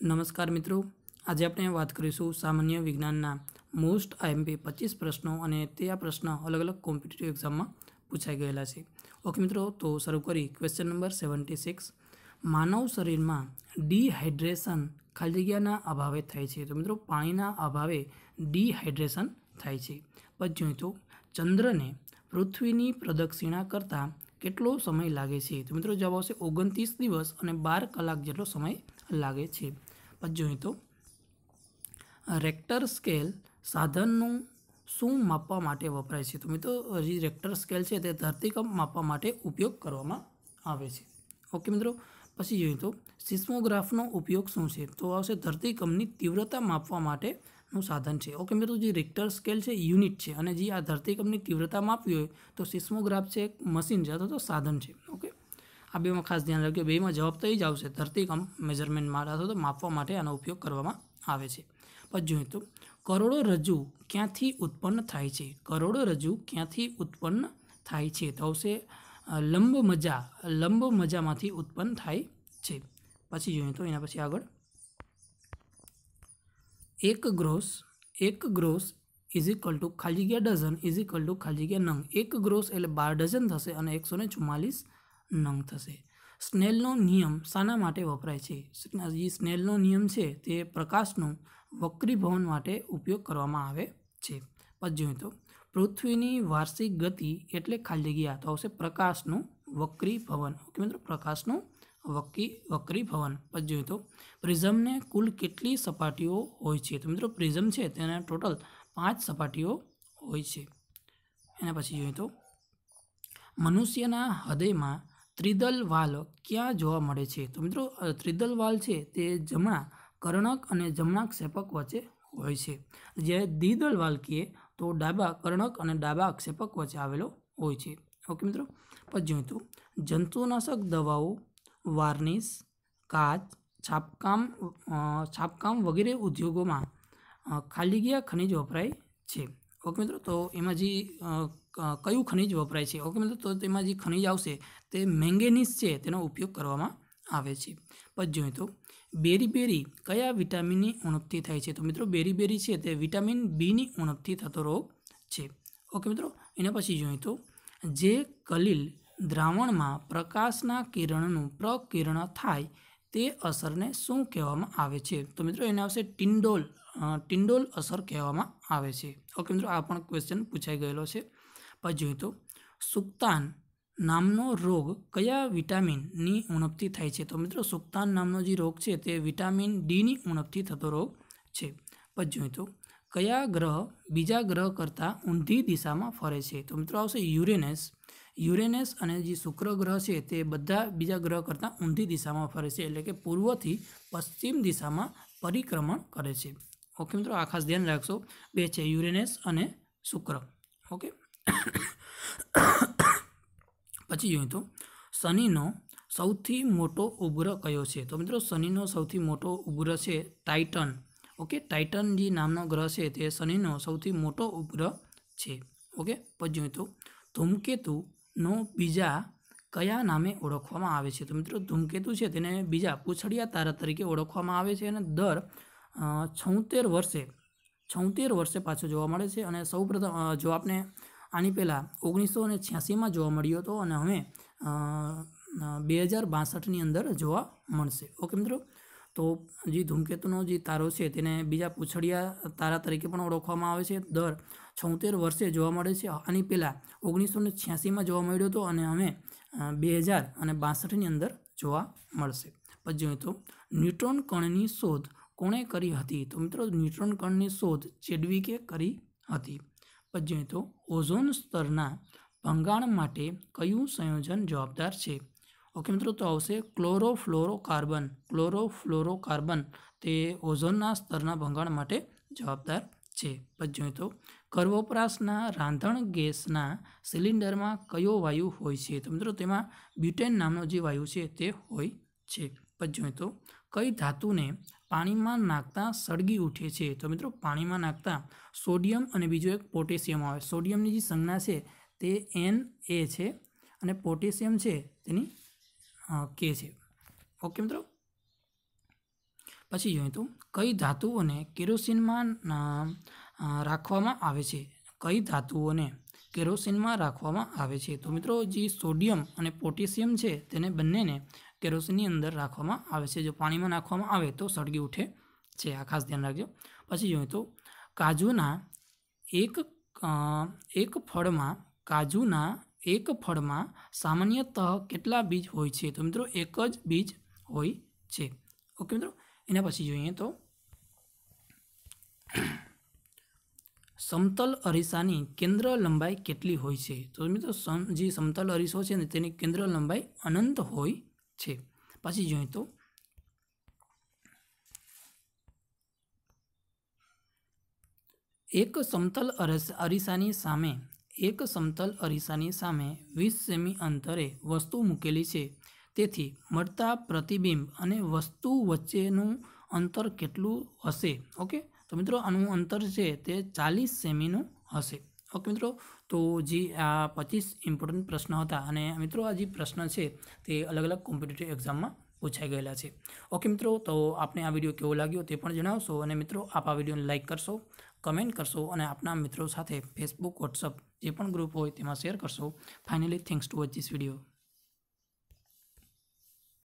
નમસ્કાર મિત્રો. આજે આપણે વાત કરીશું સામાન્ય વિજ્ઞાનના મોસ્ટ આઈએમપી પચીસ પ્રશ્નો અને તે આ પ્રશ્ન અલગ અલગ કોમ્પિટિટિવ એક્ઝામમાં પૂછાઈ ગયેલા છે. ઓકે મિત્રો, તો શરૂ કરી ક્વેશ્ચન નંબર સેવન્ટી સિક્સ માનવ શરીરમાં ડિહાઇડ્રેશન ખાલી જગ્યાના અભાવે થાય છે. તો મિત્રો, પાણીના અભાવે ડિહાઇડ્રેશન થાય છે. પછી તો ચંદ્રને પૃથ્વીની પ્રદક્ષિણા કરતાં કેટલો સમય લાગે છે? તો મિત્રો, જવાબ આવશે ઓગણત્રીસ દિવસ અને બાર કલાક જેટલો સમય લાગે છે. જોઈએ તો, રેક્ટર સ્કેલ સાધનનું શું માપવા માટે વપરાય છે? તો મિત્રો જે રેક્ટર સ્કેલ છે તે ધરતીકંપ માપવા માટે ઉપયોગ કરવામાં આવે છે. ઓકે મિત્રો, પછી જોઈએ તો, સિસ્મોગ્રાફનો ઉપયોગ શું છે? તો આવશે ધરતીકંપની તીવ્રતા માપવા માટેનું સાધન છે. ઓકે મિત્રો, જે રેક્ટર સ્કેલ છે, યુનિટ છે, અને જે આ ધરતીકંપની તીવ્રતા માપવી હોય તો સિસ્મોગ્રાફ છે એક મશીન છે અથવા તો સાધન છે. ઓકે આ બેમાં ખાસ ધ્યાન રાખજો, બેમાં જવાબ એ જ આવશે. ધરતીકંપ મેજરમેન્ટ માટે અથવા તો માપવા માટે આનો ઉપયોગ કરવામાં આવે છે. પછી જોઈએ તો કરોડરજ્જુ ક્યાંથી ઉત્પન્ન થાય છે? કરોડો કરોડરજ્જુ ક્યાંથી ઉત્પન્ન થાય છે? તો આવશે લંબ મજા, લંબ મજામાંથી ઉત્પન્ન થાય છે. પછી જોઈએ તો એના પછી આગળ. એક ગ્રોસ એક ગ્રોસ ઇઝ ઇક્વલ ટુ ખાલી જગ્યા ડઝન ઇઝ ઇક્વલ ટુ ખાલી જગ્યા નંગ. એક ગ્રોસ એટલે બાર ડઝન થશે અને એકસો ને ચુમ્માલીસ નંગ થશે. સ્નેલનો નિયમ શાના માટે વપરાય છે? જે સ્નેલનો નિયમ છે તે પ્રકાશનું વક્રીભવન માટે ઉપયોગ કરવામાં આવે છે. પછી તો, પૃથ્વીની વાર્ષિક ગતિ એટલે ખાલી જગ્યા. તો આવશે પ્રકાશનું વક્રીભવન. ઓકે મિત્રો, પ્રકાશનું વક્રી, વક્રીભવન. પછી જોઈએ તો, પ્રિઝમને કુલ કેટલી સપાટીઓ હોય છે? તો મિત્રો, પ્રિઝમ છે તેના ટોટલ પાંચ સપાટીઓ હોય છે. એના પછી જોઈએ તો, મનુષ્યના હૃદયમાં ત્રિદલ વાલ ક્યાં જોવા મળે છે? તો મિત્રો ત્રિદલ વાલ છે તે જમણા કર્ણક અને જમણા ક્ષેપક વચ્ચે હોય છે. જે દ્વિદલ વાલ કહીએ તો ડાબા કર્ણક અને ડાબા ક્ષેપક વચ્ચે આવેલો હોય છે. ઓકે મિત્રો? પછી જોઈતું જંતુનાશક દવાઓ, વાર્નિશ, કાચ, છાપકામ છાપકામ વગેરે ઉદ્યોગોમાં ખાલી ગયા ખનિજ વપરાય છે. ઓકે મિત્રો? તો એમાં જે કયું ખનિજ વપરાય છે? ઓકે, મિત્રો, તો તેમાં જે ખનિજ આવશે, તે મેંગેનીઝ છે, તેનો ઉપયોગ કરવામાં આવે છે. પછી જોઈએ તો, બેરી બેરી કયા વિટામિનની ઉણપથી થાય છે? તો મિત્રો, બેરી બેરી છે, તે વિટામિન બીની ઉણપથી થતો રોગ છે. ઓકે, મિત્રો, એના પછી જોઈએ તો, જે કલીલ દ્રાવણમાં પ્રકાશના કિરણનું પ્રકિરણ થાય, તે અસરને શું કહેવામાં આવે છે? તો મિત્રો, એને આવશે ટિન્ડોલ ટિન્ડોલ અસર કહેવામાં આવે છે. ઓકે, મિત્રો, આ પણ ક્વેશ્ચન પૂછાઈ ગયેલો છે. પછી જોઈએ તો સુક્તાન નામનો રોગ કયા વિટામિનની ઉણપથી થાય છે? તો મિત્રો સુક્તાન નામનો જે રોગ છે તે વિટામિન ડીની ઉણપથી થતો રોગ છે. પછી જોઈએ તો કયા ગ્રહ બીજા ગ્રહ કરતાં ઊંધી દિશામાં ફરે છે? તો મિત્રો આવશે યુરેનસ. યુરેનસ અને જે શુક્ર ગ્રહ છે તે બધા બીજા ગ્રહ કરતાં ઊંધી દિશામાં ફરે છે એટલે કે પૂર્વથી પશ્ચિમ દિશામાં પરિક્રમણ કરે છે. ઓકે મિત્રો, આ ખાસ ધ્યાન રાખશો. બે છે યુરેનસ અને શુક્ર. ઓકે? પછી જોઈએ તો શનિનો સૌથી મોટો ઉપગ્રહ કયો છે? તો મિત્રો, શનિનો સૌથી મોટો ઉપગ્રહ છે ટાઇટન. ઓકે, ટાઇટન જે નામનો ગ્રહ છે તે શનિનો સૌથી મોટો ઉપગ્રહ છે. ઓકે, પછી જોઈએ તો ધૂમકેતુનો બીજા કયા નામે ઓળખવામાં આવે છે? તો મિત્રો, ધૂમકેતુ છે તેને બીજા પૂછડિયા તારા તરીકે ઓળખવામાં આવે છે અને દર છોતેર વર્ષે છોતેર વર્ષે પાછો જોવા મળે છે અને સૌપ્રથમ જો આપણે આની પહેલાં ઓગણીસો અને છ્યાસીમાં જોવા મળ્યો હતો અને હવે બે હજાર બાસઠની અંદર જોવા મળશે. ઓકે મિત્રો? તો જે ધૂમકેતુનો જે તારો છે તેને બીજા પૂછડિયા તારા તરીકે પણ ઓળખવામાં આવે છે. દર છોતેર વર્ષે જોવા મળે છે. આની પહેલાં ઓગણીસો ને છ્યાસીમાં જોવા મળ્યો હતો અને હવે બે હજાર અને બાસઠની અંદર જોવા મળશે. પછી જોઈએ તો, ન્યુટ્રોન કણની શોધ કોણે કરી હતી? તો મિત્રો, ન્યુટ્રોન કણની શોધ ચેડવીકે કરી હતી. જોઈએ તો ઓઝોન સ્તરના ભંગાણ માટે કયું સંયોજન જવાબદાર છે? ઓકે મિત્રો, તો આવશે ક્લોરોફ્લોરોકાર્બન. ક્લોરોફ્લોરોકાર્બન તે ઓઝોનના સ્તરના ભંગાણ માટે જવાબદાર છે. પછી જોઈએ તો કરવપરાશના રાંધણ ગેસના સિલિન્ડરમાં કયો વાયુ હોય છે? તો મિત્રો, તેમાં બ્યુટેન નામનો જે વાયુ છે તે હોય છે. પછી તો કઈ ધાતુને પાણીમાં નાખતા સળગી ઉઠે છે. તો મિત્રો, પાણીમાં નાખતા સોડિયમ અને બીજો એક પોટેશિયમ આવે. સોડિયમની જે સંજ્ઞા છે તે એન એ છે અને પોટેશિયમ છે તેની કે છે. ઓકે મિત્રો? પછી જોઈએ તો કઈ ધાતુઓને કેરોસીનમાં રાખવામાં આવે છે? કઈ ધાતુઓને કેરોસીનમાં રાખવામાં આવે છે? તો મિત્રો, જે સોડિયમ અને પોટેશિયમ છે તેને બંનેને કેરોસીનની અંદર રાખવામાં આવે છે. જો પાણીમાં નાખવામાં આવે તો સળગી ઉઠે છે. આ ખાસ ધ્યાન રાખજો. પછી જોઈએ તો કાજુના એક એક ફળમાં, કાજુના એક ફળમાં સામાન્યતઃ કેટલા બીજ હોય છે? તો મિત્રો એક જ બીજ હોય છે. ઓકે મિત્રો? એના પછી જોઈએ તો સમતલ અરીસાની કેન્દ્ર લંબાઈ કેટલી હોય છે? તો મિત્રો જે સમતલ અરીસો છે ને તેની કેન્દ્ર લંબાઈ અનંત હોય છે. પછી જોઈએ તો. એક સમતલ અરસ, અરીસાની સામે, એક સમતલ અરીસાની સામે વીસ સેમી અંતરે વસ્તુ મૂકેલી છે. તેથી મળતા પ્રતિબિંબ અને વસ્તુ વચ્ચેનું અંતર કેટલું હશે? ઓકે? તો મિત્રો, આનું અંતર છે તે ચાલીસ સેમીનું હશે. ઓકે મિત્રો, તો જે આ પચીસ ઇમ્પોર્ટન્ટ પ્રશ્ન હતા અને મિત્રો આ જે પ્રશ્ન છે તે અલગ અલગ કોમ્પિટિટિવ એક્ઝામમાં પૂછાઈ ગયેલા છે. ઓકે મિત્રો, તો આપને આ વીડિયો કેવો લાગ્યો તે પણ જણાવશો અને મિત્રો આપ આ વિડીયોને લાઇક કરશો કમેન્ટ કરશો અને આપના મિત્રો સાથે ફેસબુક વોટ્સઅપ જે પણ ગ્રુપ હોય તેમાં શેર કરશો. Finally thanks to watch this video